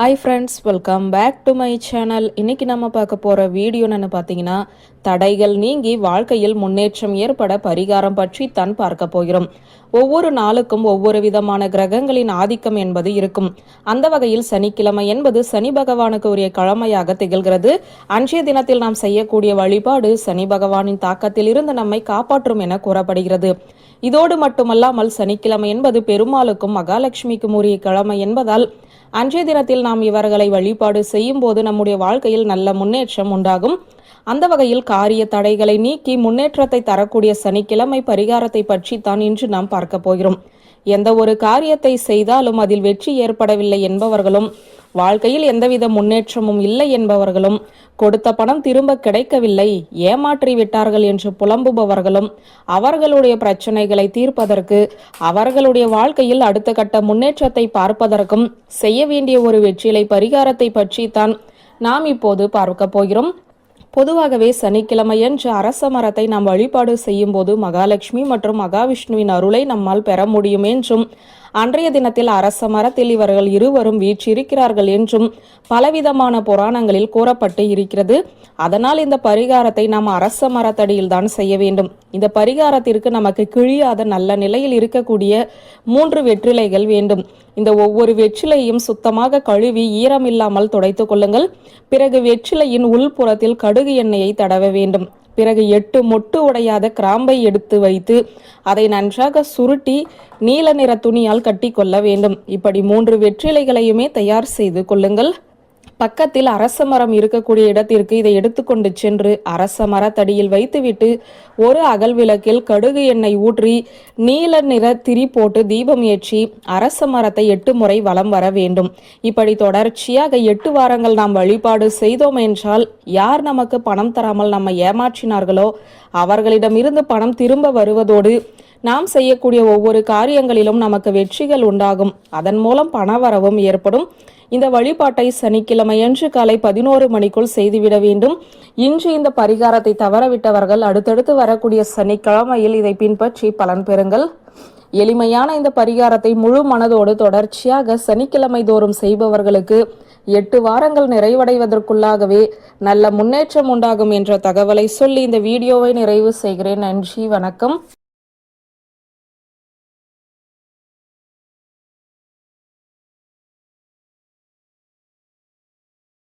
Hi friends welcome back to my channel இன்னைக்கு நம்ம பார்க்க போகிற வீடியோ என்னன்னு பார்த்தீங்கன்னா தடைகள் நீங்கி வாழ்க்கையில் முன்னேற்றம் ஏற்பட பரிகாரம் பற்றி தான் பார்க்க போகிறோம். ஒவ்வொரு நாளுக்கும் ஒவ்வொரு விதமான கிரகங்களின் ஆதிக்கம் என்பது இருக்கும். அந்த வகையில் சனிக்கிழமை என்பது சனி பகவானுக்கு உரிய கிழமையாக திகழ்கிறது. அன்றைய தினத்தில் நாம் செய்யக்கூடிய வழிபாடு சனி பகவானின் தாக்கத்தில் இருந்து நம்மை காப்பாற்றும் என கூறப்படுகிறது. இதோடு மட்டுமல்லாமல் சனிக்கிழமை என்பது பெருமாளுக்கும் மகாலட்சுமிக்கும் உரிய கிழமை என்பதால் அன்றைய தினத்தில் நாம் இவர்களை வழிபாடு செய்யும் போது நம்முடைய வாழ்க்கையில் நல்ல முன்னேற்றம் உண்டாகும். அந்த வகையில் காரிய தடைகளை நீக்கி முன்னேற்றத்தை தரக்கூடிய சனிக்கிழமை பரிகாரத்தை பற்றி தான் இன்று நாம் பார்க்க போகிறோம். எந்த ஒரு காரியத்தை செய்தாலும் அதில் வெற்றி ஏற்படவில்லை என்பவர்களும் வாழ்க்கையில் எந்தவித முன்னேற்றமும் இல்லை என்பவர்களும் கொடுத்த பணம் திரும்ப கிடைக்கவில்லை ஏமாற்றி விட்டார்கள் என்று புலம்புபவர்களும் அவர்களுடைய பிரச்சனைகளை தீர்ப்பதற்கு அவர்களுடைய வாழ்க்கையில் அடுத்த கட்ட முன்னேற்றத்தை பார்ப்பதற்கும் செய்ய வேண்டிய ஒரு வெற்றிலை பரிகாரத்தை பற்றி தான் நாம் இப்போது பார்க்க போகிறோம். பொதுவாகவே சனிக்கிழமையன்று அரச மரத்தை நாம் வழிபாடு செய்யும் போது மகாலட்சுமி மற்றும் மகாவிஷ்ணுவின் அருளை நம்மால் பெற முடியும் என்றும் அன்றைய தினத்தில் அரச மரத்தில் இவர்கள் இருவரும் வீற்றிருக்கிறார்கள் என்றும் பலவிதமான புராணங்களில் கூறப்பட்டு இருக்கிறது. அதனால் இந்த பரிகாரத்தை நாம் அரச மரத்தடியில் தான் செய்ய வேண்டும். இந்த பரிகாரத்திற்கு நமக்கு கிழியாத நல்ல நிலையில் இருக்கக்கூடிய மூன்று வெற்றிலைகள் வேண்டும். இந்த ஒவ்வொரு வெற்றிலையும் சுத்தமாக கழுவி ஈரமில்லாமல் துடைத்துக் கொள்ளுங்கள். பிறகு வெற்றிலையின் உள்புறத்தில் கடுகு எண்ணெயை தடவ வேண்டும். பிறகு எட்டு மொட்டு உடையாத கிராம்பை எடுத்து வைத்து அதை நன்றாக சுருட்டி நீல நிற துணியால் கட்டி கொள்ள வேண்டும். இப்படி மூன்று வெற்றிலைகளையுமே தயார் செய்து கொள்ளுங்கள். பக்கத்தில் அரச மரம் இருக்கக்கூடிய இடத்திற்கு இதை எடுத்துக்கொண்டு சென்று அரச மரத்தடியில் வைத்துவிட்டு ஒரு அகல் விளக்கில் கடுகு எண்ணெய் ஊற்றி நீல நிற திரி போட்டு தீபம் ஏற்றி அரச மரத்தை எட்டு முறை வலம் வர வேண்டும். இப்படி தொடர்ச்சியாக எட்டு வாரங்கள் நாம் வழிபாடு செய்தோம் என்றால் யார் நமக்கு பணம் தராமல் நம்ம ஏமாற்றினார்களோ அவர்களிடமிருந்து பணம் திரும்ப வருவதோடு நாம் செய்யக்கூடிய ஒவ்வொரு காரியங்களிலும் நமக்கு வெற்றிகள் உண்டாகும். அதன் மூலம் பணவரவும் ஏற்படும். இந்த வழிபாட்டை சனிக்கிழமையன்று காலை பதினோரு மணிக்குள் செய்துவிட வேண்டும். இன்று இந்த பரிகாரத்தை தவறவிட்டவர்கள் அடுத்தடுத்து வரக்கூடிய சனிக்கிழமையில் இதை பின்பற்றி பலன் பெறுங்கள். எளிமையான இந்த பரிகாரத்தை முழு மனதோடு தொடர்ச்சியாக சனிக்கிழமை தோறும் செய்பவர்களுக்கு எட்டு வாரங்கள் நிறைவடைவதற்குள்ளாகவே நல்ல முன்னேற்றம் உண்டாகும் என்ற தகவலை சொல்லி இந்த வீடியோவை நிறைவு செய்கிறேன். நன்றி வணக்கம்.